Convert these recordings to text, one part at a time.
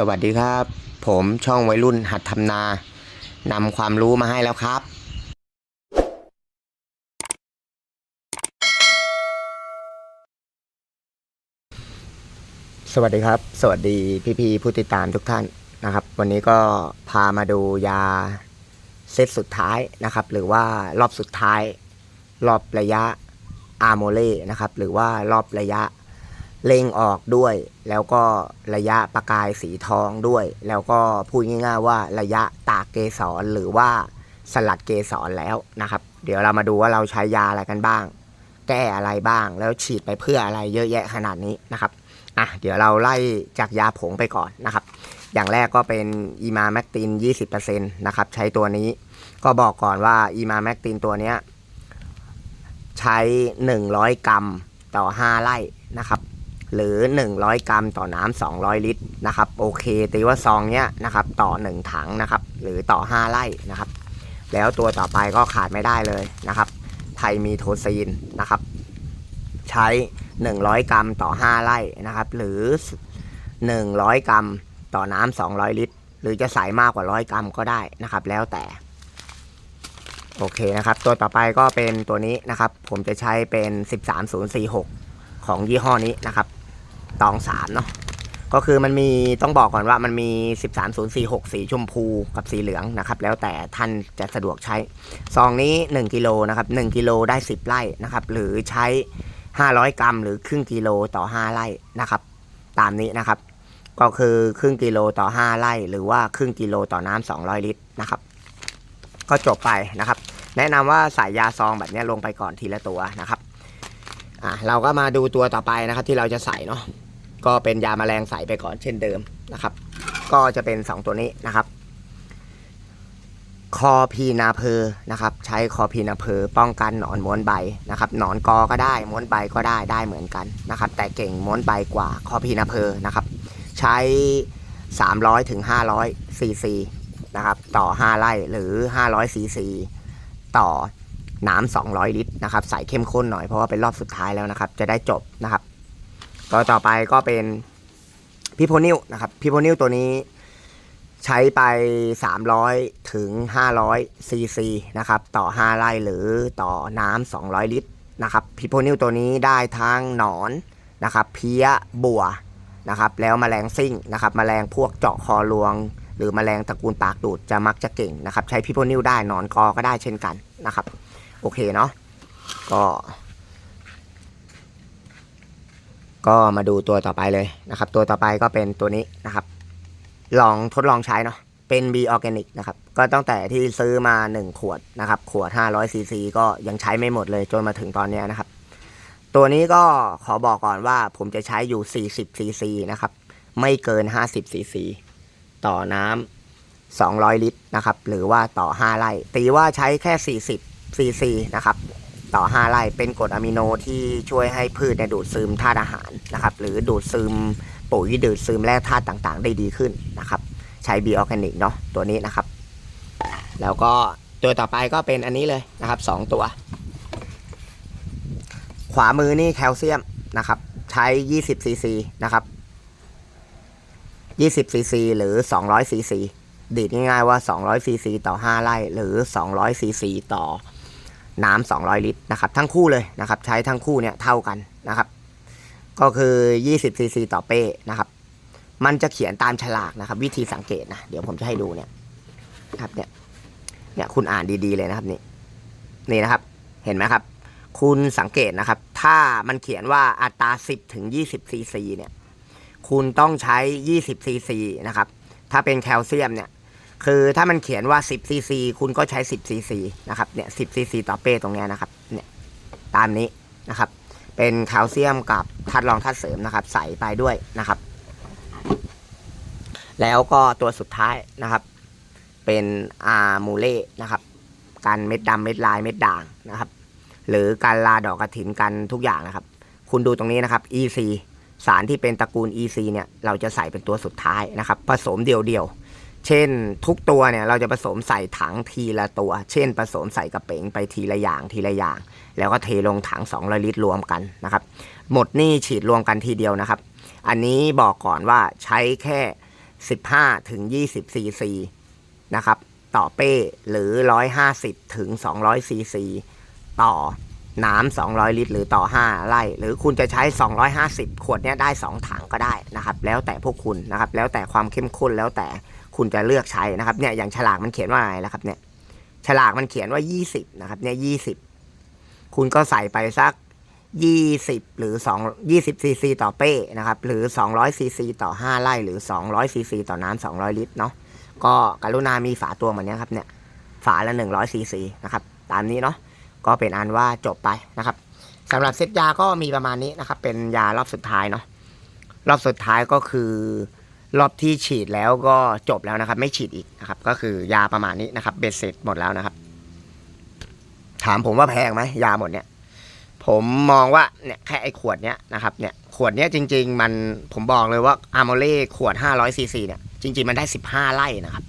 สวัสดีครับ ผมช่องวัยรุ่นหัดทำนานำความรู้มาให้แล้วครับ สวัสดีครับ สวัสดีพี่ๆผู้ติดตามทุกท่านนะครับ วันนี้ก็พามาดูยาเซตสุดท้ายนะครับ หรือว่ารอบสุดท้าย รอบระยะอาร์โมเล่นะครับ หรือว่ารอบระยะ เล่งออกด้วย แล้วก็ระยะประกายสีทองด้วย แล้วก็พูดง่ายๆว่าระยะตากเกสรหรือว่าสลัดเกสรแล้วนะครับ เดี๋ยวเรามาดูว่าเราใช้ยาอะไรกันบ้าง แก้อะไรบ้าง แล้วฉีดไปเพื่ออะไรเยอะแยะขนาดนี้นะครับอะเดี๋ยวเราไล่จากยาผงไปก่อนนะครับ อย่างแรกก็เป็นอีมาแมกติน 20%นะครับใช้ตัวนี้ก็บอกก่อนว่าอีมาแมกตินตัวเนี้ยใช้ 100 กรัมต่อ 5 ไร่ หรือ 100 กรัมต่อน้ำ200 ลิตรนะครับโอเคตีว่าซองเนี้ยนะครับต่อ 1 ถังนะครับหรือต่อ 5 ไร่นะครับ แล้วตัวต่อไปก็ขาดไม่ได้เลยนะครับ ไทมีโทซีนนะครับ ใช้ 100 กรัมต่อ 5 ไร่นะครับ หรือ 100 กรัมต่อน้ำ200 ลิตร หรือจะใส่มากกว่า 100 กรัมก็ได้นะครับ แล้วแต่โอเคนะครับตัวต่อไปก็เป็นตัวนี้นะครับ ผมจะใช้เป็น 13046 ของยี่ห้อนี้นะครับ ตองสามเนาะก็คือมันมีต้องบอกก่อนว่ามันมี 13046 สีชมพูกับสีเหลืองนะครับ แล้วแต่ท่านจะสะดวกใช้ซองนี้ 1กิโลนะครับ1กิโลได้ 10 ไร่นะครับ หรือใช้ 500 กรัม หรือครึ่งกิโลต่อ 5 ไร่นะครับ ตามนี้นะครับ ก็คือครึ่งกิโลต่อ 5 ไร่ หรือว่าครึ่งกิโลต่อน้ำ200 ลิตรนะครับ ก็จบไปนะครับ แนะนำว่าใส่ยาซองแบบนี้ลงไปก่อนทีละตัวนะครับอะเราก็มาดูตัวต่อไปนะครับที่เราจะใส่เนาะ ก็เป็นยาแมลงใสไปก่อนเช่นเดิมนะครับ ก็จะเป็น 2 ตัวนี้นะครับ คอพีนาเพอนะครับ ใช้คอพีนาเพอป้องกันหนอนม้วนใบนะครับ หนอนกอก็ได้ม้วนใบก็ได้ได้เหมือนกันนะครับ แต่เก่งม้วนใบกว่าคอพีนาเพอนะครับ ใช้ 300ถึง500ซีซีนะครับต่อ 5ไร่หรือ 500ซีซีต่อน้ำ200 ลิตรนะครับ ใส่เข้มข้นหน่อยเพราะว่าเป็นรอบสุดท้ายแล้วนะครับ จะได้จบนะครับ ก็ต่อไปก็เป็นพิโพนิวนะครับพิโพนิวตัวนี้ใช้ไป 300 ถึง 500 ซีซีนะครับ ต่อ 5 ไร่หรือต่อน้ำ200 ลิตรนะครับพิโพนิวตัวนี้ได้ทั้งหนอนนะครับเพี้ยบัวนะครับ แล้วแมลงซิ่งนะครับแมลงพวกเจาะคอรวง หรือแมลงตระกูลปากดูดจะมักจะเก่งนะครับ ใช้พิโพนิวได้หนอนกอก็ได้เช่นกันนะครับ โอเคเนาะก็ ก็มาดูตัวต่อไปเลยนะครับ ตัวต่อไปก็เป็นตัวนี้นะครับ ลองทดลองใช้เนาะเป็น B Organic นะครับ ก็ตั้งแต่ที่ซื้อมา 1 ขวดนะครับ ขวด 500 ซีซี ก็ยังใช้ไม่หมดเลยจนมาถึงตอนนี้นะครับ ตัวนี้ก็ขอบอกก่อนว่าผมจะใช้อยู่ 40 ซีซีนะครับ ไม่เกิน 50 ซีซี ต่อน้ำ200 ลิตรนะครับ หรือว่าต่อ 5 ไร่ ตีว่าใช้แค่ 40 ซีซีนะครับ ต่อ 5 ไร่เป็นกรดอะมิโนที่ช่วยให้พืชเนี่ยดูดซึมธาตุอาหารนะครับ หรือดูดซึมปุ๋ยดูดซึมแร่ธาตุต่างๆ ได้ดีขึ้นนะครับ ใช้บีออร์แกนิกเนาะตัวนี้นะครับ แล้วก็ตัวต่อไปก็เป็นอันนี้เลยนะครับ 2 ตัว ขวามือนี่แคลเซียมนะครับ ใช้ 20ซีซีนะครับ20ซีซีหรือ200ซีซีดีดง่ายๆว่า200ซีซีต่อ 5 ไร่หรือ200ซีซีต่อ น้ำ200 ลิตรนะครับทั้งคู่เลยนะครับใช้ทั้งคู่เนี่ยเท่ากันนะครับก็คือ 20ซีซีต่อเป้นะครับ มันจะเขียนตามฉลากนะครับ วิธีสังเกตนะเดี๋ยวผมจะให้ดูเนี่ยครับเนี่ยเนี่ยคุณอ่านดีๆเลยนะครับนี่นี่นะครับ เห็นไหมครับ คุณสังเกตนะครับ ถ้ามันเขียนว่าอัตรา 10ถึง20ซีซีเนี่ย คุณต้องใช้ 20ซีซีนะครับ ถ้าเป็นแคลเซียมเนี่ย คือถ้ามันเขียนว่า 10ซีซีคุณก็ใช้ 10ซีซีนะครับ เนี่ย 10ซีซีต่อเป้ตรงเนี้ยนะครับ เนี่ย ตามนี้นะครับ เป็นแคลเซียมกับธาตุรองธาตุเสริมนะครับ ใส่ไปด้วยนะครับ แล้วก็ตัวสุดท้ายนะครับ เป็นอาร์มูเล่นะครับ กันเม็ดดำเม็ดลายเม็ดด่างนะครับ หรือการลาดอกกระถินกันทุกอย่างนะครับ คุณดูตรงนี้นะครับ EC สารที่เป็นตระกูล EC เนี่ย เราจะใส่เป็นตัวสุดท้ายนะครับ ผสมเดี่ยวๆ เช่นทุกตัวเนี่ยเราจะผสมใส่ถังทีละตัว เช่น ผสมใส่กระเป๋งไปทีละอย่างทีละอย่าง แล้วก็เทลงถัง200ลิตรรวมกันนะครับ หมดนี่ฉีดรวมกันทีเดียวนะครับ อันนี้บอกก่อนว่าใช้แค่ 15ถึง20ซีซีนะครับ ต่อเป้หรือ 150ถึง200ซีซีต่อ น้ำ200 ลิตร หรือต่อ 5ไร่หรือคุณจะใช้ 250 ขวดเนี้ยได้ 2 ถังก็ได้นะครับ แล้วแต่พวกคุณนะครับ แล้วแต่ความเข้มข้นแล้วแต่คุณจะเลือกใช้นะครับเนี่ยอย่างฉลากมันเขียนว่าอะไรแล้วครับเนี่ยฉลากมันเขียนว่า 20 นะครับเนี่ย20 คุณก็ใส่ไปสัก 20 หรือ2 20ซีซีต่อเป้นะครับหรือ 200ซีซีต่อ 5 ไร่หรือ 200ซีซีต่อน้ำ200 ลิตรเนาะก็กรุณามีฝาตัวเหมือนเนี้ยครับเนี่ยฝาละ100ซีซีนะครับตามนี้เนาะ ก็เป็นอันว่าจบไปนะครับสำหรับเซตยาก็มีประมาณนี้นะครับ เป็นยารอบสุดท้ายเนาะรอบสุดท้ายก็คือ รอบที่ฉีดแล้วก็จบแล้วนะครับ ไม่ฉีดอีกนะครับ ก็คือยาประมาณนี้นะครับเบ็ดเสร็จหมดแล้วนะครับ ถามผมว่าแพงไหมยาหมดเนี่ย ผมมองว่าเนี่ยแค่ไอ้ขวดเนี้ยนะครับเนี่ยขวดเนี้ยจริง ๆ มันผมบอกเลยว่าอาร์โมเล่ขวด500ซีซีเนี่ยจริง ๆ มันได้ 15ไร่นะครับ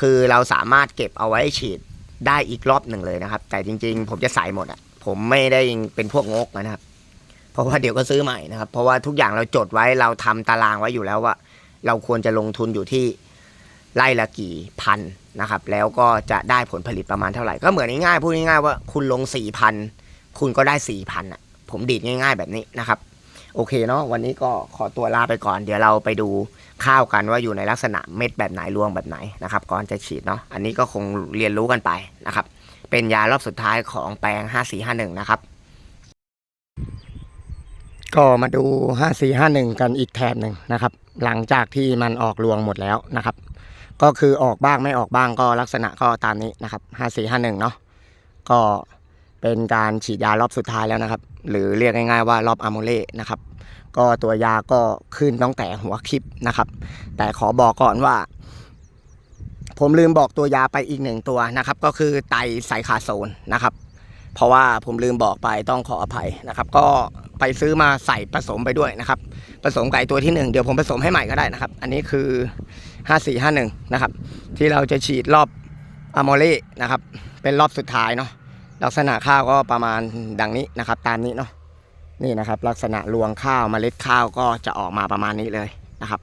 คือเราสามารถเก็บเอาไว้ฉีด ได้อีกรอบหนึ่งเลยนะครับ แต่จริง ๆ ผมจะใส่หมดอะ ผมไม่ได้เป็นพวกงกนะครับ เพราะว่าเดี๋ยวก็ซื้อใหม่นะครับ เพราะว่าทุกอย่างเราจดไว้เราทำตารางไว้อยู่แล้วว่า เราควรจะลงทุนอยู่ที่ไร่ละกี่พันนะครับ แล้วก็จะได้ผลผลิตประมาณเท่าไหร่ ก็เหมือนง่ายๆพูดง่ายๆว่าคุณลงสี่พันคุณก็ได้สี่พันอะ ผมดีดง่าย ๆ แบบนี้นะครับ โอเคเนาะวันนี้ก็ขอตัวลาไปก่อน เดี๋ยวเราไปดู ข้าวกันว่าอยู่ในลักษณะเม็ดแบบไหนรวงแบบไหนนะครับก่อนจะฉีดเนาะอันนี้ก็คงเรียนรู้กันไปนะครับ เป็นยารอบสุดท้ายของแปลง 5451 นะครับ ก็มาดู 5451 กันอีกแถบหนึ่งนะครับ หลังจากที่มันออกรวงหมดแล้วนะครับ ก็คือออกบ้างไม่ออกบ้างก็ลักษณะก็ตามนี้นะครับ 5451 เนาะก็เป็นการฉีดยารอบสุดท้ายแล้วนะครับ หรือเรียกง่ายๆว่ารอบอะโมเล่นะครับก็ตัวยาก็ขึ้นตั้งแต่หัวคลิปนะครับ แต่ขอบอกก่อนว่า ผมลืมบอกตัวยาไปอีกหนึ่งตัวนะครับ ก็คือไตไซคาโซนนะครับ เพราะว่าผมลืมบอกไปต้องขออภัยนะครับ ก็ไปซื้อมาใส่ผสมไปด้วยนะครับ ผสมไก่ตัวที่หนึ่งเดี๋ยวผมผสมให้ใหม่ก็ได้นะครับ อันนี้คือ 5451 นะครับ ที่เราจะฉีดรอบอะโมเล่นะครับ เป็นรอบสุดท้ายเนาะ ลักษณะข้าวก็ประมาณดังนี้นะครับ ตามนี้เนาะนี่นะครับ ลักษณะรวงข้าวเมล็ดข้าวก็จะออกมาประมาณนี้เลยนะครับ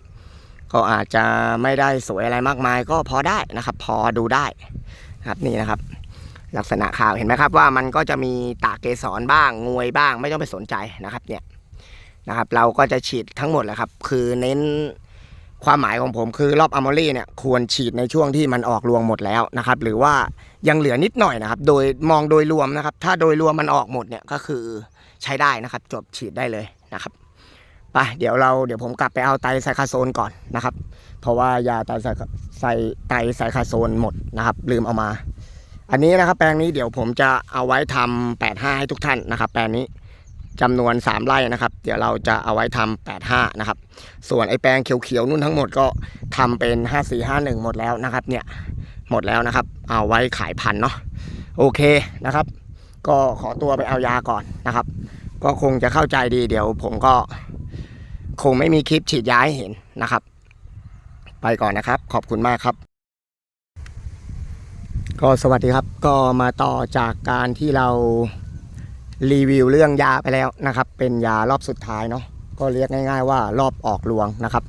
ก็อาจจะไม่ได้สวยอะไรมากมาย ก็พอได้นะครับ พอดูได้นะครับนี่นะครับ ลักษณะข้าวเห็นไหมครับว่ามันก็จะมีตากเกสรบ้างงวยบ้างไม่ต้องไปสนใจนะครับเนี่ยนะครับ เราก็จะฉีดทั้งหมดแหละครับ คือเน้น ความหมายของผมคือรอบอะโมลี่เนี่ยควรฉีดในช่วงที่มันออกรวงหมดแล้วนะครับหรือว่ายังเหลือนิดหน่อยนะครับ โดยมองโดยรวมนะครับ ถ้าโดยรวมมันออกหมดเนี่ยก็คือใช้ได้นะครับ จบฉีดได้เลยนะครับไปเดี๋ยวเราเดี๋ยวผมกลับไปเอาไตไซคาโซนก่อนนะครับ เพราะว่ายาไตไซไตไซคาโซนหมดนะครับ ลืมเอามา อันนี้นะครับแปลงนี้เดี๋ยวผมจะเอาไว้ทำ85ให้ทุกท่านนะครับ แปลงนี้ จำนวน 3 ไร่นะครับ เดี๋ยวเราจะเอาไว้ทำ85 นะครับ ส่วนไอ้แปลงเขียวๆนู่นทั้งหมดก็ทำเป็น 5451 หมดแล้วนะครับ เนี่ยหมดแล้วนะครับ เอาไว้ขายพันเนาะโอเคนะครับ ก็ขอตัวไปเอายาก่อนนะครับ ก็คงจะเข้าใจดีเดี๋ยวผมก็คงไม่มีคลิปฉีดยาให้เห็นนะครับ ไปก่อนนะครับ ขอบคุณมากครับ ก็สวัสดีครับ ก็มาต่อจากการที่เรา รีวิวเรื่องยาไปแล้วนะครับ เป็นยารอบสุดท้ายเนาะก็เรียกง่าย ๆ ว่ารอบออกรวงนะครับ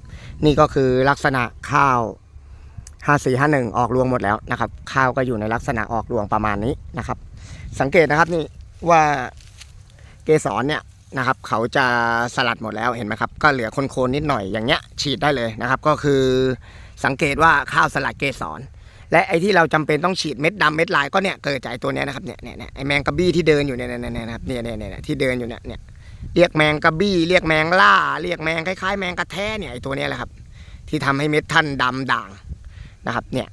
นี่ก็คือลักษณะข้าว 5451 ออกรวงหมดแล้วนะครับ ข้าวก็อยู่ในลักษณะออกรวงประมาณนี้นะครับ สังเกตนะครับนี่ว่าเกสรเนี่ยนะครับ เขาจะสลัดหมดแล้วเห็นไหมครับ ก็เหลือโคนๆนิดหน่อยอย่างเงี้ยฉีดได้เลยนะครับ ก็คือสังเกตว่าข้าวสลัดเกสร และไอ้ที่เราจำเป็นต้องฉีดเม็ดดำเม็ดลายก็เนี่ยเกิดจากตัวเนี้ยนะครับเนี่ยเนี่ยเนี่ยไอแมงกะบี้ที่เดินอยู่เนี่ยเนี่ยเนี่ยนะครับเนี่ยเนี่ยเนี่ยที่เดินอยู่เนี่ยเนี่ยเรียกแมงกะบี้เรียกแมงล่า เรียกแมงคล้ายๆ แมงกระแทเนี่ยไอ้ตัวเนี้ยแหละครับ ที่ทำให้เม็ดท่านดำด่างนะครับเนี่ย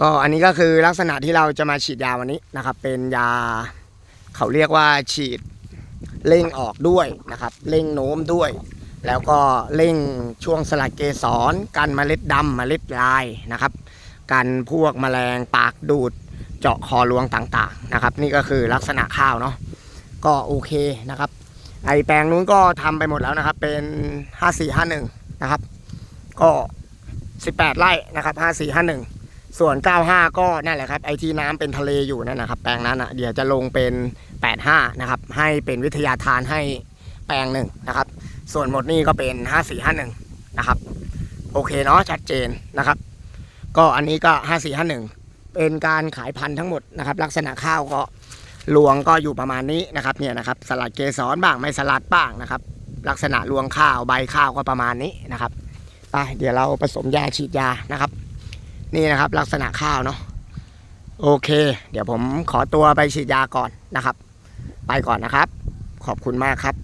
ก็อันนี้ก็คือลักษณะที่เราจะมาฉีดยาวันนี้นะครับ เป็นยาเขาเรียกว่าฉีดเร่งออกด้วยนะครับเร่งโน้มด้วย แล้วก็เร่งช่วงสลัดเกสรกันเมล็ดดำเมล็ดลายนะครับ กันพวกแมลงปากดูด เจาะคอรวงต่างๆนะครับ นี่ก็คือลักษณะข้าวเนาะก็โอเคนะครับ ไอแปลงนู้นก็ทำไปหมดแล้วนะครับ เป็น 5451 นะครับ ก็ 18 ไร่นะครับ 5451 ส่วน 95 ก็นั่นแหละครับไอที่น้ำเป็นทะเลอยู่นั่นนะครับ แปลงนั้นอะเดี๋ยวจะลงเป็น 85 นะครับ ให้เป็นวิทยาทานให้แปลงหนึ่งนะครับ ส่วนหมดนี่ก็เป็น 5451 นะครับ โอเคเนาะชัดเจนนะครับ ก็อันนี้ก็ห้าสี่ห้าหนึ่งเป็นการขายพันธุ์ทั้งหมดนะครับ ลักษณะข้าวก็รวงก็อยู่ประมาณนี้นะครับเนี่ยนะครับสลัดเกสรบ้างไม่สลัดบ้างนะครับ ลักษณะรวงข้าวใบข้าวก็ประมาณนี้นะครับไปเดี๋ยวเราผสมยาฉีดยานะครับ นี่นะครับลักษณะข้าวเนาะโอเค เดี๋ยวผมขอตัวไปฉีดยาก่อนนะครับ ไปก่อนนะครับ ขอบคุณมากครับ